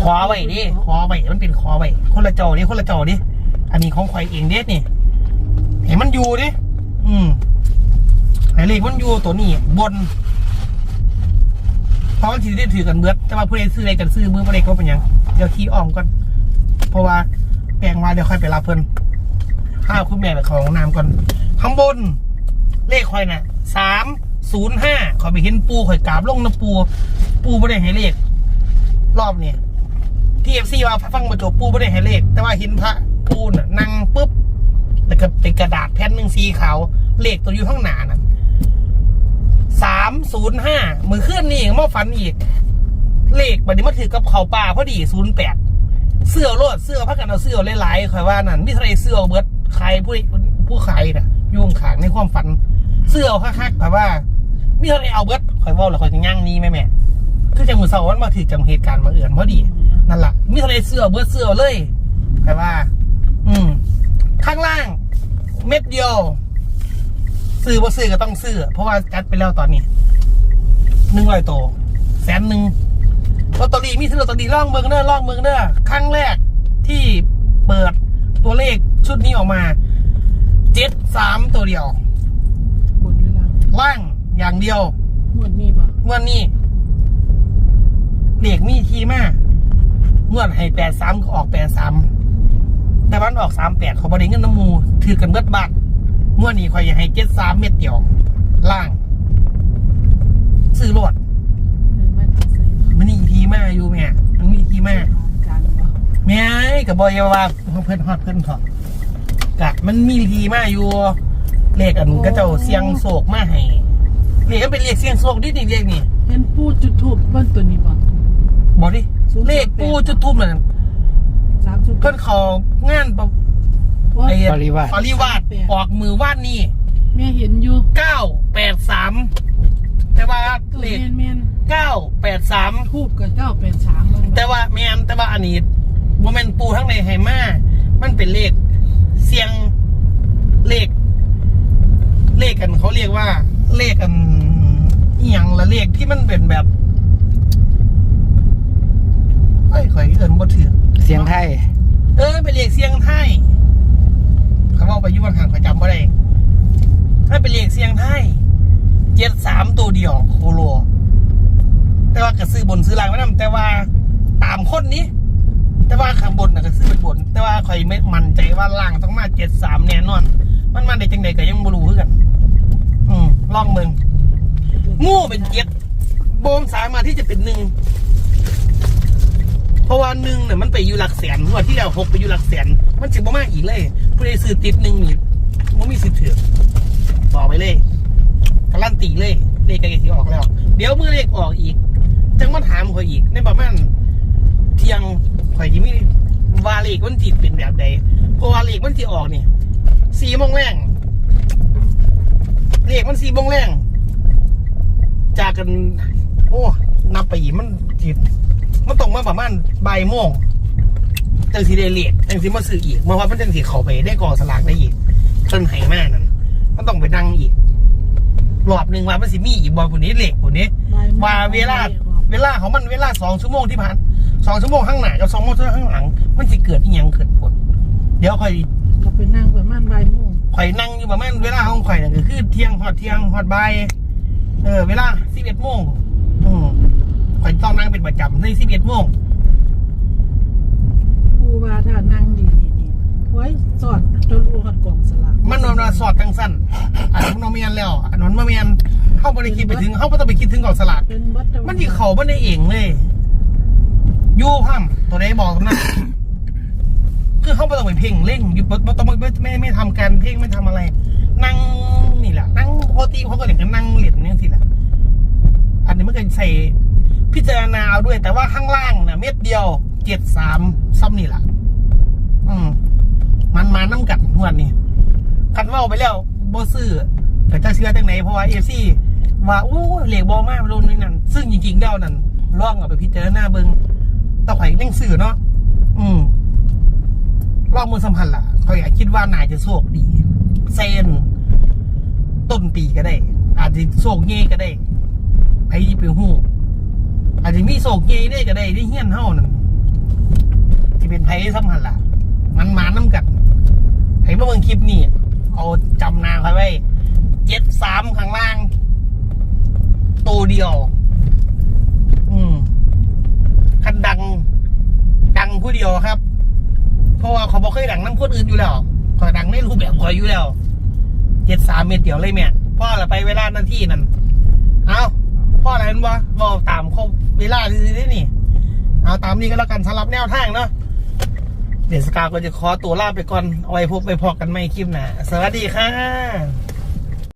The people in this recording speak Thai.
ขอไว้ดิขอไว้มันเป็นขอไว้คนละจอดิคนละจอดิอันนี้ของข่อยเองเด็ดนี่ เห็นมันอยู่ดิอืมไอ้เลขมันอยู่ตัวนี้บนเพราะมันถือได้ถือกันเบิดแต่ว่าผู้ใดซื้ออะไรกันซื้อมือผู้ใดก็เป็นยังเดี๋ยวขี้อ้อมก่อนเพราะว่าแปลงมาเดี๋ยวค่อยไปรับเพิ่นข้าวคุณแม่ไปของน้ำก่อนข้างบน เลขข่อยน่ะสามศูนย์ห้าขอไปเห็นปูข่อยกราบลงน้ำปู ปูไม่ได้ให้เลข รอบเนี่ย ที่เอฟซีว่าฟังมาจบปูไม่ได้ให้เลข แต่ว่าเห็นพระปูน่ะนั่งปุ๊บแล้วก็เป็นกระดาษแผ่นหนึ่งสีขาวเลขตัวอยู่ข้างหน้าน่ะสามศูนย์ห้ามือขึ้นนี่มาฝันอีก เลขบัดนี้มาถือกับเขาป่าพอดีศูนย์แปดเสื้อโลดเสื้อพักกันเอาเสื้อหลายๆคอยว่านั่นมิทะเลเสื้อเบิร์ดใครผู้ผู้ขายน่ะยุ่งขางในความฝัน เสื้อคักๆแบบว่ามิทะเลเอาเบิร์ดคอยว่าแล้วคอยจะย่างนี้แม่แม่คือจังมือเสาร์วันมาถือจังเหตุการณ์มาเอื่อนพอดี นั่นแหละมิทะเลเสื้อเบิร์ดเสื้อเลยแปลว่า อืม ข้างล่าง เม็ดเดียวซื้อบ่ซื้อก็ต้องซื้อ เพราะว่าจัดไปแล้วตอนนี้หนึ่งร้อยโตวแสนหนึ่งลอตเตอรี่มีซื้อลอตเตอรี่ล่องเมืองเด้อล่องเมืองเด้อครั้งแรกที่เปิดตัวเลขชุดนี้ออกมาเจ็ดสามตัวเดียวบนเวลาล่างอย่างเดียวหมวดนี้ปะงวดนี้เลขมีทีมาก งวดให้แปดสามก็ออกแปดสามแต่วันออกสามแปดเขาบริเงินน้ำมูถือกันเบิดบาทงวดนี้คอยอยากให้เจ็ดสามเม็ดเดียว ล่าง ซื้อรถหนึ่งมันจะใส่เนาะมันนี่ทีมากอยู่แม่มันมีทีมากการปะแม่กับบอยว่าเพื่อนฮอดเพื่อนเถอะกะมันมีทีมากอยู่เลขอันก็เจ้าเสียงโศกมาให้เลขก็เป็นเลขเสียงโศกดินี่เลขนี่เห็นปูจุดทูบเบิ้ลตัวนี้ปะบอกดิศูนย์ เลขปูจุดทุ่มเลยสามสุดเพื่อนเขางานปะว่าไอ้ปริวาส ปริวาสออกมือวาดนี่แม่เห็นอยู่เก้าแปดสามแต่ว่าตัวเลแมขนแมนเก้าแปดสามทูบกับเก้าเป็นสามมันแต่ว่าแมนแต่ว่าอันนี้โมเมนปูทั้งในไฮมามันเป็นเลขเสียงเลข เลขกันเขาเรียกว่า เลขกันอหย่างละเลขที่มันเป็นแบบเอ้ยข่อยเอินบ่ถือ เสียง ไทยเออเป็นเลขเสียงไทยเขาบอกไปยุบันห่างเขาจำไม่ได้ถ้าเป็นเลขเสียงไทยเจ็ดสามตัวเดียวโคโลแต่ว่าก็ซื้อบนซื้อล่างไม่นำแต่ว่าตามคนนี้ แต่ว่าข้างบนน่ะก็ซื้อเป็นบน แต่ว่าข่อยไม่มั่นใจว่าล่างต้องมาเจ็ดสามแน่นอน มันมาได้จังใดก็ยังบรู้คือกันอืมลองเบิ่งงูเป็นเจ็ดโบมสามารถที่จะเป็นหนึ่ง เพราะว่าหนึ่งเนี่ยมันไปอยู่หลักแสนงวดที่แล้วหกไปอยู่หลักแสน มันจึงบ่มาอีกเลยผู้ใดซื้อติดหนึ่งนี่มันมีสิทธิ์เถื่อนบอไปเลยการันตีเลยเลขใกล้ที่ออกแล้ว เดี๋ยวมือเลขออกอีก จังมาถามข่อยอีก ในประมาณเที่ยงข่อยที่มีวาเลขมันจิตเป็นแบบใดเพราะวาเลขมันที่ออกเนี่ยสี่โมงแรงเลขมันสี่โมงแรงจากกัน โอ้นับไปอีกมันจิต มันตรงมาประมาณบ่ายโมงจังสีได้เลขจังสีมาซื้ออีกเมื่อวานมันจังสีเขาไปได้กองสลากได้อีกจนไหายมากนั่นมันต้องไปดังอีกรอบหนึ่งว่ามันสิมีอีกบอลคนนี้เลขคนนี้ว่าเวลาเวลาของมันเวลาสองชั่วโมงที่ผ่านสองชั่วโมงข้างหน้ากับสองชั่วโมงข้างหลัง มันจะเกิดอีหยังเกิดผลเดี๋ยวค่อยก็เป็นนั่งประมาณบ่ายโมงข่อยนั่งอยู่ประมาณเวลาของข่อยน่ะก็คือเที่ยงฮอดเที่ยงฮอดบ่ายเออเวลาสิบเอ็ดโมงอืม ข่อยต้องนั่งเป็นประจำในสิบเอ็ดโมงปูว่าถ้านั่งดีๆนี่ไว้สอดจนรู้หัดกล่องสลากมันนอนมาสอดจังสั้นอันนั้นมันนอนเมียนแล้วอันนั้นมาเมียนเข้าบริคิดไปถึงเข้าไม่ต้องไปคิดถึงกองสลากเป็นบัตรมันที่เขาไม่ได้เองเลยยู่พัมตัวไหนบอกนะ คือเขาไม่ต้องไปเพ่งเร่งอยู่ไม่ต้องไม่ไม่ไม่ไม่ทำการเพ่งไม่ทำอะไร นั่งนี่แหละนั่งปกติเขาก็เด็กกันนั่งเหรียญนี่สิแหละอันนี้มันก็ใส่ พิจารณาเอาด้วย แต่ว่าข้างล่างนะเม็ดเดียวเจ็ดสามซ้ำนี่แหละอืม มันมาน้ำกัดหวดนี่คันเว่าไปแล้วบอซื้อแต่จะเชื่อจังไหนเพราะว่าเอฟซีว่าโอ้เหล็กบอมากรุ่นนี้นั่นซึ่งจริงๆแล้วนั่นล่องเอาไปพิจารณาเบิงต่อไปยังสื่อเนาะอืมลองมือสัมพันธ์ล่ะเขาอยากคิดว่าน่าจะโชคดีเซนต้นปีก็ได้ อาจจะโชคเงี้ก็ได้ไอ้เป็นหู อาจจะมีโศกเงี้ได้ก็ได้ได้เฮี้ยนเท่านั่นที่เป็นไพ่สำคัญล่ะ มันมาน้ำกัดไพ่เมื่อเบิ่งคลิปนี่เอาจำนางไว้ไว้เจ็ดสามข้างล่าง ตัวเดียว อืมคันดัง ดังผู้เดียวครับ เพราะว่าเขาบอกเคยดังน้ำคนอื่นอยู่แล้วขอยดังในรูปแบบขอยอยู่แล้วเจ็ดสามเม็ดเดียวเลยแม่พ่อละไปเวลานาทีนั่น เอา พ่ออะไรนั่นวะบอกตามเขาเวลาดีๆนี่เอาตามนี้ก็แล้วกันสำหรับแนวทางเนาะเดยวสกาวก็จะขอตัวลาไปก่อนเอาไว้พบไปพอกันไม่คลิปหน้าสวัสดีค่ะ